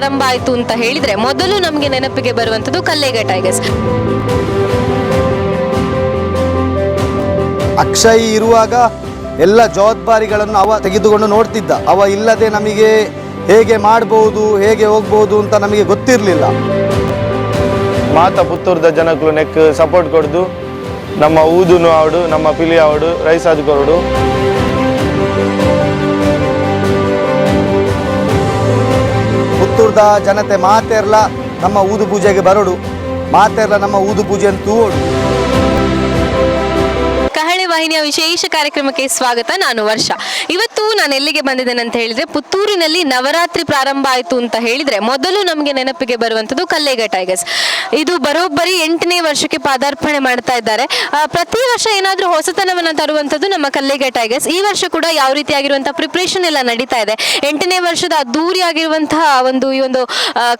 ಪ್ರಾರಂಭ ಆಯಿತು ಅಂತ ಹೇಳಿದ್ರೆ ಮೊದಲು ನಮಗೆ ನೆನಪಿಗೆ ಬರುವಂಥದ್ದು ಕಲ್ಲೇಗ ಟೈಗರ್ಸ್ ಅಕ್ಷಯ್ ಇರುವಾಗ ಎಲ್ಲ ಜವಾಬ್ದಾರಿಗಳನ್ನು ಅವ ತೆಗೆದುಕೊಂಡು ನೋಡ್ತಿದ್ದ. ಅವ ಇಲ್ಲದೆ ನಮಗೆ ಹೇಗೆ ಮಾಡ್ಬೋದು ಹೇಗೆ ಹೋಗ್ಬೋದು ಅಂತ ನಮಗೆ ಗೊತ್ತಿರಲಿಲ್ಲ. ಮಾತ ಪುತ್ತೂರ್ದ ಜನಗಳು ನೆಕ್ ಸಪೋರ್ಟ್ ಕೊಡ್ದು ನಮ್ಮ ಊದುನು ಆವಡು ನಮ್ಮ ಪಿಲಿ ಆವಡು ರೈಸ್ ಅದು ಕೊರಡು ಪುತ್ತೂರ್ದ ಜನತೆ ಮಾತೆರ್ಲ ನಮ್ಮ ಊದು ಪೂಜೆಗೆ ಬರೋಡು. ಮಾತೆರ್ಲ ನಮ್ಮ ಊದು ಪೂಜೆಯನ್ನು ತೂವೋಡು ವಾಹಿನಿಯ ವಿಶೇಷ ಕಾರ್ಯಕ್ರಮಕ್ಕೆ ಸ್ವಾಗತ. ನಾನು ವರ್ಷ. ಇವತ್ತು ನಾನು ಎಲ್ಲಿಗೆ ಬಂದಿದ್ದೇನೆ ಅಂತ ಹೇಳಿದ್ರೆ ಪುತ್ತೂರಿನಲ್ಲಿ ನವರಾತ್ರಿ ಪ್ರಾರಂಭ ಆಯಿತು ಅಂತ ಹೇಳಿದ್ರೆ ಮೊದಲು ನಮಗೆ ನೆನಪಿಗೆ ಬರುವಂತದ್ದು ಕಲ್ಲೇಗ ಟೈಗರ್ಸ್ ಇದು ಬರೋಬ್ಬರಿ ಎಂಟನೇ ವರ್ಷಕ್ಕೆ ಪಾದಾರ್ಪಣೆ ಮಾಡ್ತಾ ಇದ್ದಾರೆ. ಪ್ರತಿ ವರ್ಷ ಏನಾದರೂ ಹೊಸತನವನ್ನು ತರುವಂತದ್ದು ನಮ್ಮ ಕಲ್ಲೇಗ ಟೈಗರ್ಸ್ ಈ ವರ್ಷ ಕೂಡ ಯಾವ ರೀತಿಯಾಗಿರುವಂತಹ ಪ್ರಿಪ್ರೇಷನ್ ಎಲ್ಲ ನಡೀತಾ ಇದೆ. ಎಂಟನೇ ವರ್ಷದ ಅದ್ದೂರಿಯಾಗಿರುವಂತಹ ಒಂದು ಈ ಒಂದು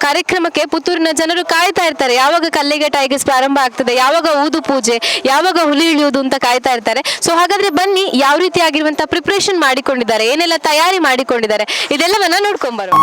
ಕಾರ್ಯಕ್ರಮಕ್ಕೆ ಪುತ್ತೂರಿನ ಜನರು ಕಾಯ್ತಾ ಇರ್ತಾರೆ. ಯಾವಾಗ ಕಲ್ಲೇಗ ಟೈಗರ್ಸ್ ಪ್ರಾರಂಭ ಆಗ್ತದೆ? ಯಾವಾಗ ಊದು ಪೂಜೆ? ಯಾವಾಗ ಹುಲಿ ಇಳಿಯುವುದು ಅಂತ ಕಾಯ್ತಾ ಇರ್ತಾರೆ. ಸೊ ಹಾಗಾದ್ರೆ ಬನ್ನಿ ಯಾವ ರೀತಿ ಆಗಿರುವಂತಹ ಪ್ರಿಪರೇಷನ್ ಮಾಡಿಕೊಂಡಿದ್ದಾರೆ ಏನೆಲ್ಲ ತಯಾರಿ ಮಾಡಿಕೊಂಡಿದ್ದಾರೆ ಇದೆಲ್ಲವನ್ನ ನೋಡ್ಕೊಂಬರೋ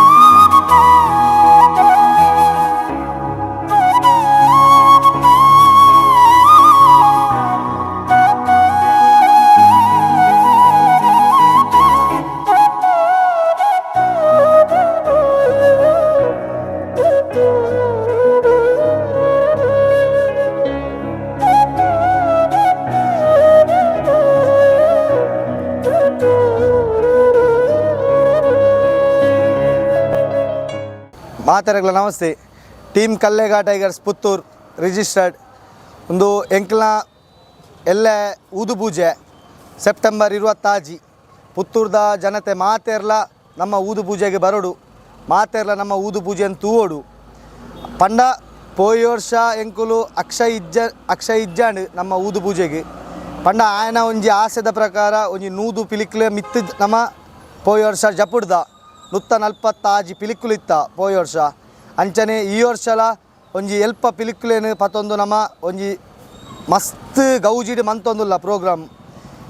ಮಾತೆರೆಗಳ ನಮಸ್ತೆ. Team Kallega tigers Puttur registered. ಒಂದು ಎಂಕ್ಲ ಎಲ್ಲೆ ಊದು ಪೂಜೆ ಸೆಪ್ಟೆಂಬರ್ ಇರುವತ್ತಾಜಿ. ಪುತ್ತೂರ್ದ ಜನತೆ ಮಾತೆರ್ಲ ನಮ್ಮ ಊದು ಪೂಜೆಗೆ ಬರೋಡು. ಮಾತೆರ್ಲ ನಮ್ಮ ಊದು ಪೂಜೆಯನ್ನು ತೂವೋಡು ಪಂಡ ಪೋಯಿ ವರ್ಷ ಎಂಕುಲು ಅಕ್ಷಯ ಇಜ್ಜ, ಅಕ್ಷಯ ಇಜ್ಜಾಂಡ್ ನಮ್ಮ ಊದು ಪೂಜೆಗೆ. ಪಂಡ ಆಯನ ಒಂಜಿ ಆಸೆದ ಪ್ರಕಾರ ಒಂಜಿ ನೂದು ಪಿಲಿಕ್ಲೆ ಮಿತ್ತ ನಮ್ಮ ಪೋಯಿ ವರ್ಷ ಜಪುಡ್ದ. ನುತ್ತ ನಲ್ಪತ್ತಾಜಿ ಪಿಲಿಕುಲಿತ್ತ ಪೋಯಿ ವರ್ಷ. ಅಂಚನೆ ಈ ವರ್ಷಲ ಒಂಜಿ ಎಲ್ಪ ಪಿಲಿಕುಲೇನು ಪತ್ತೊಂದು ನಮ್ಮ ಒಂಜಿ ಮಸ್ತ್ ಗೌಜಿಡಿ ಮಂತೊಂದುಲ್ಲ ಪ್ರೋಗ್ರಾಮ್.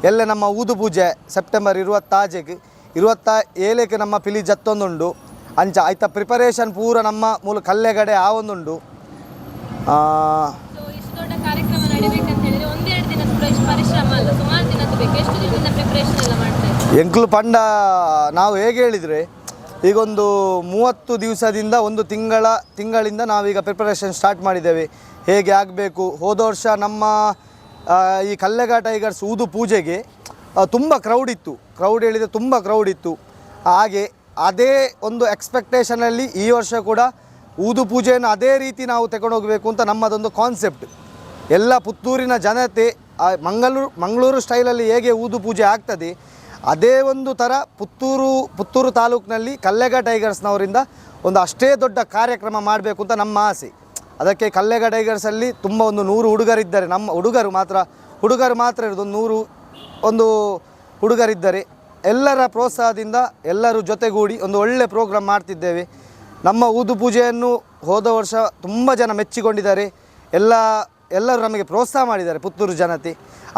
ಎಲ್ಲ ನಮ್ಮ ಊದು ಪೂಜೆ ಸೆಪ್ಟೆಂಬರ್ ಇರುವತ್ತಾಜೆಗೆ ಇರುವತ್ತ ಏಳಕ್ಕೆ ನಮ್ಮ ಪಿಲಿ ಜತ್ತೊಂದುಂಡು. ಅಂಚ ಆಯ್ತ ಪ್ರಿಪರೇಷನ್ ಪೂರ ನಮ್ಮ ಮೂಲ ಕಲ್ಲೆಗಡೆ ಆ ಒಂದುಂಡು ಎಂಕ್ಲು ಪಂಡ ನಾವು ಹೇಗೆ ಹೇಳಿದರೆ ಈಗೊಂದು ಮೂವತ್ತು ದಿವಸದಿಂದ ಒಂದು ತಿಂಗಳ, ತಿಂಗಳಿಂದ ನಾವೀಗ ಪ್ರಿಪರೇಷನ್ ಸ್ಟಾರ್ಟ್ ಮಾಡಿದ್ದೇವೆ. ಹೇಗೆ ಆಗಬೇಕು? ಹೋದ ವರ್ಷ ನಮ್ಮ ಈ ಕಲ್ಲೆಗಾ ಟೈಗರ್ಸ್ ಊದು ಪೂಜೆಗೆ ತುಂಬ ಕ್ರೌಡ್ ಇತ್ತು. ಕ್ರೌಡ್ ಹೇಳಿದರೆ ತುಂಬ ಕ್ರೌಡ್ ಇತ್ತು. ಹಾಗೆ ಅದೇ ಒಂದು ಎಕ್ಸ್ಪೆಕ್ಟೇಷನಲ್ಲಿ ಈ ವರ್ಷ ಕೂಡ ಊದು ಪೂಜೆಯನ್ನು ಅದೇ ರೀತಿ ನಾವು ತಗೊಂಡೋಗಬೇಕು ಅಂತ ನಮ್ಮದೊಂದು ಕಾನ್ಸೆಪ್ಟ್ ಎಲ್ಲ ಪುತ್ತೂರಿನ ಜನತೆ ಮಂಗಳೂರು ಮಂಗಳೂರು ಸ್ಟೈಲಲ್ಲಿ ಹೇಗೆ ಊದು ಪೂಜೆ ಆಗ್ತದೆ ಅದೇ ಒಂದು ಥರ ಪುತ್ತೂರು ಪುತ್ತೂರು ತಾಲೂಕಿನಲ್ಲಿ ಕಲ್ಲೆಗ ಟೈಗರ್ಸ್ನವರಿಂದ ಒಂದು ಅಷ್ಟೇ ದೊಡ್ಡ ಕಾರ್ಯಕ್ರಮ ಮಾಡಬೇಕು ಅಂತ ನಮ್ಮ ಆಸೆ. ಅದಕ್ಕೆ ಕಲ್ಲೆಗ ಟೈಗರ್ಸಲ್ಲಿ ತುಂಬ ಒಂದು ನೂರು ಹುಡುಗರಿದ್ದಾರೆ. ನಮ್ಮ ಹುಡುಗರು ಮಾತ್ರ ಹುಡುಗರು ಮಾತ್ರ ಇರೋದು ಒಂದು ನೂರು, ಒಂದು ಹುಡುಗರಿದ್ದಾರೆ. ಎಲ್ಲರ ಪ್ರೋತ್ಸಾಹದಿಂದ ಎಲ್ಲರೂ ಜೊತೆಗೂಡಿ ಒಂದು ಒಳ್ಳೆ ಪ್ರೋಗ್ರಾಮ್ ಮಾಡ್ತಿದ್ದೇವೆ. ನಮ್ಮ ಊದು ಪೂಜೆಯನ್ನು ಹೋದ ವರ್ಷ ತುಂಬ ಜನ ಮೆಚ್ಚಿಕೊಂಡಿದ್ದಾರೆ. ಎಲ್ಲ, ಎಲ್ಲರೂ ನಮಗೆ ಪ್ರೋತ್ಸಾಹ ಮಾಡಿದ್ದಾರೆ ಪುತ್ತೂರು ಜನತೆ.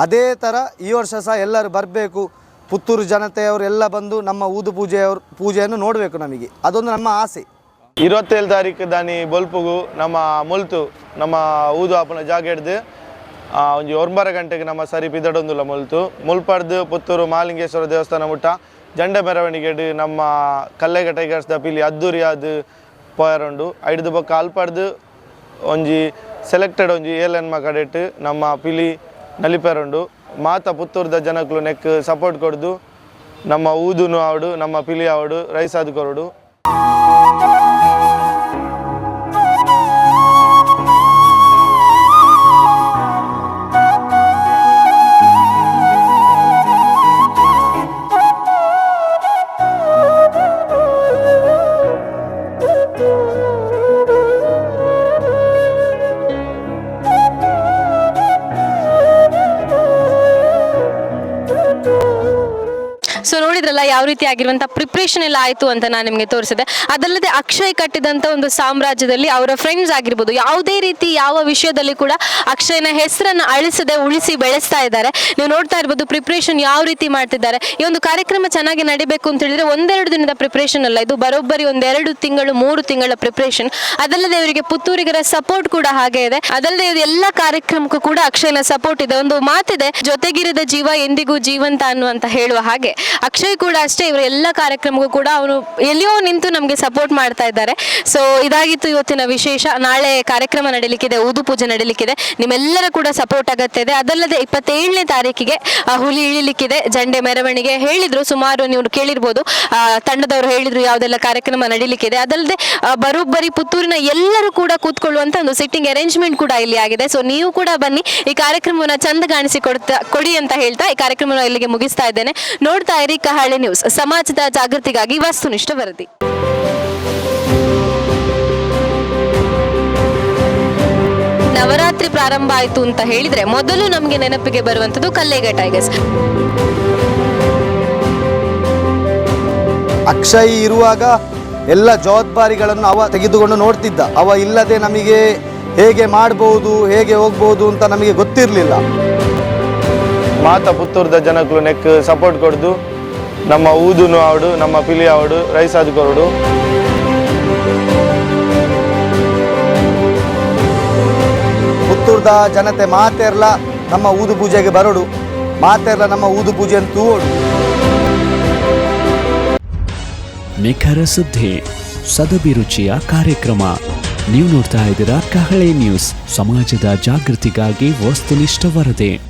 ಅದೇ ಥರ ಈ ವರ್ಷ ಸಹ ಎಲ್ಲರೂ ಬರಬೇಕು. ಪುತ್ತೂರು ಜನತೆಯವರೆಲ್ಲ ಬಂದು ನಮ್ಮ ಊದು ಪೂಜೆಯವರು ಪೂಜೆಯನ್ನು ನೋಡಬೇಕು ನಮಗೆ. ಅದೊಂದು ನಮ್ಮ ಆಸೆ. ಇರುವತ್ತೇಳು ತಾರೀಕು ದಾನಿ ಬೊಲ್ಪುಗು ನಮ್ಮ ಮುಲ್ತು, ನಮ್ಮ ಊದು ಆಪನ ಜಾಗ ಹಿಡ್ದು ಒಂದು ಒಂಬರ ಗಂಟೆಗೆ ನಮ್ಮ ಸರಿ ಪಿದಡೊಂದುಲ್ಲ ಮುಲ್ತು, ಮುಲ್ಪಡ್ದು ಪುತ್ತೂರು ಮಾಲಿಂಗೇಶ್ವರ ದೇವಸ್ಥಾನ ಮುಟ್ಟ, ಜಂಡ ಮೆರವಣಿಗೆ ನಮ್ಮ ಕಲ್ಲೆಗ ಟೈಗರ್ಸ್ ದಪಿಲಿ ಪಿಲಿ ಅದ್ದೂರಿ ಅದು ಪೋಯರುಂಡು, ಐಡ್ದು ಬೊಕ್ಕ ಅಲ್ಪಡ್ದು ಒಂಜಿ ಸೆಲೆಕ್ಟೆಡ್ ಒಂಜಿ ಏಳೆನ್ಮ ಕಡೆಟ್ ನಮ್ಮ ಪಿಲಿ ನಲಿಪೆರುಂಡು ಮಾತ ಪುತ್ತೂರ್ದ ಜನಕ್ಕೂ ನೆಕ್ ಸಪೋರ್ಟ್ ಕೊಡ್ದು ನಮ್ಮ ಊದುನು ಆವಡು ನಮ್ಮ ಪಿಲಿ ಆವಡು ರೈಸಾದ್ ಕೊರಡು. ಸೊ ನೋಡಿದ್ರಲ್ಲ ಯಾವ ರೀತಿ ಆಗಿರುವಂತಹ ಪ್ರಿಪ್ರೇಷನ್ ಎಲ್ಲ ಆಯ್ತು ಅಂತ ನಾನು ನಿಮಗೆ ತೋರಿಸಿದೆ. ಅದಲ್ಲದೆ ಅಕ್ಷಯ್ ಕಟ್ಟಿದಂತ ಒಂದು ಸಾಮ್ರಾಜ್ಯದಲ್ಲಿ ಅವರ ಫ್ರೆಂಡ್ಸ್ ಆಗಿರ್ಬೋದು, ಯಾವುದೇ ರೀತಿ ಯಾವ ವಿಷಯದಲ್ಲಿ ಕೂಡ ಅಕ್ಷಯ್ನ ಹೆಸರನ್ನು ಅಳಿಸದೆ ಉಳಿಸಿ ಬೆಳೆಸ್ತಾ ಇದ್ದಾರೆ. ನೀವು ನೋಡ್ತಾ ಇರ್ಬೋದು ಪ್ರಿಪ್ರೇಷನ್ ಯಾವ ರೀತಿ ಮಾಡ್ತಿದ್ದಾರೆ. ಈ ಒಂದು ಕಾರ್ಯಕ್ರಮ ಚೆನ್ನಾಗಿ ನಡಿಬೇಕು ಅಂತ ಹೇಳಿದ್ರೆ ಒಂದೆರಡು ದಿನದ ಪ್ರಿಪ್ರೇಷನ್ ಅಲ್ಲ, ಇದು ಬರೋಬ್ಬರಿ ಒಂದೆರಡು ತಿಂಗಳು, ಮೂರು ತಿಂಗಳ ಪ್ರಿಪ್ರೇಷನ್ ಅದಲ್ಲದೆ ಇವರಿಗೆ ಪುತ್ತೂರಿಗರ ಸಪೋರ್ಟ್ ಕೂಡ ಹಾಗೆ ಇದೆ. ಅದಲ್ಲದೆ ಇದು ಎಲ್ಲ ಕಾರ್ಯಕ್ರಮಕ್ಕೂ ಕೂಡ ಅಕ್ಷಯ್ನ ಸಪೋರ್ಟ್ ಇದೆ. ಒಂದು ಮಾತಿದೆ, ಜೊತೆಗಿರದ ಜೀವ ಎಂದಿಗೂ ಜೀವಂತ ಅನ್ನುವಂತ ಹೇಳುವ ಹಾಗೆ. ಅಕ್ಷಯ್ ಕೂಡ ಅಷ್ಟೇ, ಇವರ ಎಲ್ಲ ಕಾರ್ಯಕ್ರಮಕ್ಕೂ ಕೂಡ ಅವರು ಎಲ್ಲಿಯೋ ನಿಂತು ನಮಗೆ ಸಪೋರ್ಟ್ ಮಾಡ್ತಾ ಇದ್ದಾರೆ. ಸೊ ಇದಾಗಿತ್ತು ಇವತ್ತಿನ ವಿಶೇಷ. ನಾಳೆ ಕಾರ್ಯಕ್ರಮ ನಡೀಲಿಕ್ಕಿದೆ, ಊದು ಪೂಜೆ ನಡೀಲಿಕ್ಕಿದೆ. ನಿಮ್ಮೆಲ್ಲರ ಕೂಡ ಸಪೋರ್ಟ್ ಅಗತ್ಯ ಇದೆ ಅದಲ್ಲದೆ ಇಪ್ಪತ್ತೇಳನೇ ತಾರೀಕಿಗೆ ಹುಲಿ ಇಳಿಲಿಕ್ಕಿದೆ. ಜಂಡೆ ಮೆರವಣಿಗೆ ಹೇಳಿದ್ರು, ಸುಮಾರು ನೀವು ಕೇಳಿರ್ಬೋದು. ತಂಡದವರು ಹೇಳಿದ್ರು ಯಾವುದೆಲ್ಲ ಕಾರ್ಯಕ್ರಮ ನಡೀಲಿಕ್ಕಿದೆ. ಅದಲ್ಲದೆ ಬರೋಬ್ಬರಿ ಪುತ್ತೂರಿನ ಎಲ್ಲರೂ ಕೂಡ ಕೂತ್ಕೊಳ್ಳುವಂತ ಒಂದು ಸಿಟ್ಟಿಂಗ್ ಅರೇಂಜ್ಮೆಂಟ್ ಕೂಡ ಇಲ್ಲಿ ಆಗಿದೆ. ಸೊ ನೀವು ಕೂಡ ಬನ್ನಿ. ಈ ಕಾರ್ಯಕ್ರಮವನ್ನು ಚಂದ ಕಾಣಿಸಿಕೊಡ್ತಾ, ಕೊಡಿ ಅಂತ ಹೇಳ್ತಾ ಈ ಕಾರ್ಯಕ್ರಮವನ್ನು ಇಲ್ಲಿಗೆ ಮುಗಿಸ್ತಾ ಇದ್ದೇನೆ. ನೋಡ್ತಾ ಇರಿ ಕಹಾಳೆ ನ್ಯೂಸ್. ಸಮಾಜದ ಜಾಗೃತಿಗಾಗಿ ವಸ್ತುನಿಷ್ಠ ವರದಿ. ನವರಾತ್ರಿ ಪ್ರಾರಂಭ ಆಯಿತು ಅಂತ ಹೇಳಿದ್ರೆ ಮೊದಲು ನಮಗೆ ನೆನಪಿಗೆ ಬರುವಂಥದ್ದು ಕಲ್ಲೇಗ ಟೈಗರ್ಸ್ ಅಕ್ಷಯ್ ಇರುವಾಗ ಎಲ್ಲ ಜವಾಬ್ದಾರಿಗಳನ್ನು ಅವ ತೆಗೆದುಕೊಂಡು ನೋಡ್ತಿದ್ದ. ಅವ ಇಲ್ಲದೆ ನಮಗೆ ಹೇಗೆ ಮಾಡಬಹುದು ಹೇಗೆ ಹೋಗ್ಬಹುದು ಅಂತ ನಮಗೆ ಗೊತ್ತಿರಲಿಲ್ಲ. ಮಾತ ಪುತ್ತೂರ್ದ ಜನಗಳು ನೆಕ್ ಸಪೋರ್ಟ್ ಕೊಡ್ದು ನಮ್ಮ ಊದುನು ಆವಡು ನಮ್ಮ ಪಿಲಿ ಆವಡು ರೈಸ್ ಆದುಕೊರಡು. ಪುತ್ತೂರ್ದ ಜನತೆ ಮಾತೆರ್ಲ ನಮ್ಮ ಊದು ಪೂಜೆಗೆ ಬರೋಡು. ಮಾತೆರ್ಲ ನಮ್ಮ ಊದು ಪೂಜೆ ಅಂತೂ ತೂವೋಡು ನಿಖರ ಸುದ್ದಿ ಸದಭಿರುಚಿಯ ಕಾರ್ಯಕ್ರಮ. ನೀವು ನೋಡ್ತಾ ಇದ್ದೀರಾ ಕಹಳೆ ನ್ಯೂಸ್ ಸಮಾಜದ ಜಾಗೃತಿಗಾಗಿ ವಸ್ತುನಿಷ್ಠ ವರದಿ.